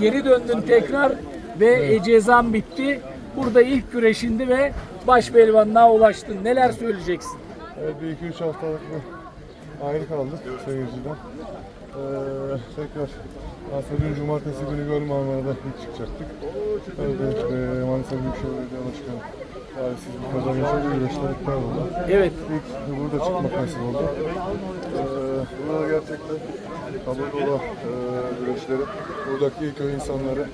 Geri döndün tekrar ve e, cezan bitti. Burada ilk güreşindi ve baş pehlivanlığa ulaştın. Neler söyleyeceksin? Evet, bir iki üç haftalık bir ayrı kaldık seyirciden. Ee, tekrar aslında dün cumartesi günü Göl Marmara'da ilk çıkacaktık. Öyle e, Manisa Büyükşehir Belediye Başkanı talihsiz bir kaza yaşadı. Güreşler iptal oldu. Evet. İlk burada çıkmak nasip oldu. Ee, gerçekten Kabadola e, güreşleri, buradaki köy insanları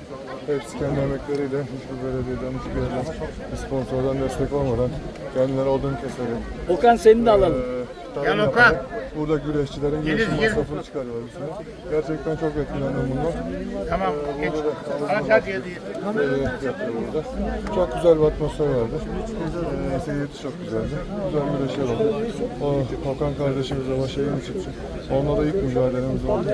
hepsi kendi emekleriyle hiçbir belediyeden, hiçbir yerden, bir sponsordan destek olmadan kendileri odun keserek, Okan seni de alalım. Gel Okan. Burada güreşçilerin güreşin masrafını çıkarıyorlar. Gerçekten çok etkilendim bundan. Tamam, Ee, geç. hadi hadi. Ee, burada. Çok güzel bir atmosfer vardı. Ee, seyirci çok güzeldi. Güzel güreşler oldu. O Hakan kardeşimizle başa yeni çıktı. Onunla da ilk mücadelemiz oldu.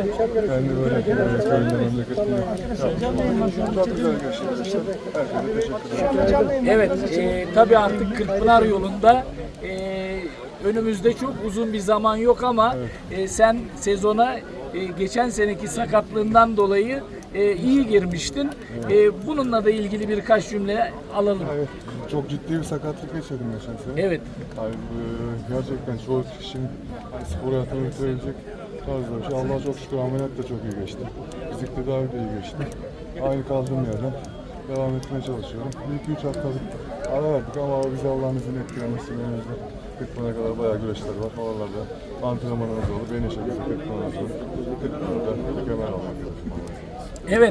Kendi böyle e, köyünde memleketinde yaptık. Çok güzel işte. Herkese teşekkür ederim. Evet, e, tabii artık Kırkpınar yolunda e, önümüzde çok uzun bir zaman yok ama e, sen sezona e, geçen seneki sakatlığından dolayı e, iyi girmiştin. E, bununla da ilgili birkaç cümle alalım. Evet, çok ciddi bir sakatlık geçirdim geçen sene. Evet, Yani e, gerçekten çoğu kişinin hani spor hayatını bitirebilecek tarzda bir şey. Allah'a çok şükür ameliyat da çok iyi geçti. Fizik tedavi de iyi geçti. Aynı kaldığım yerden devam etmeye çalışıyorum. Bir iki üç haftalık ara verdik ama bize Allah'ın izniyle etkilemesi önümüzde. Kırkpınar'a kadar bayağı güreşler var. Oralarda antrenmanımız olur. Beni şakası Kırkpınar'ımız olur. Kırkpınar'da mükemmel olmak evet.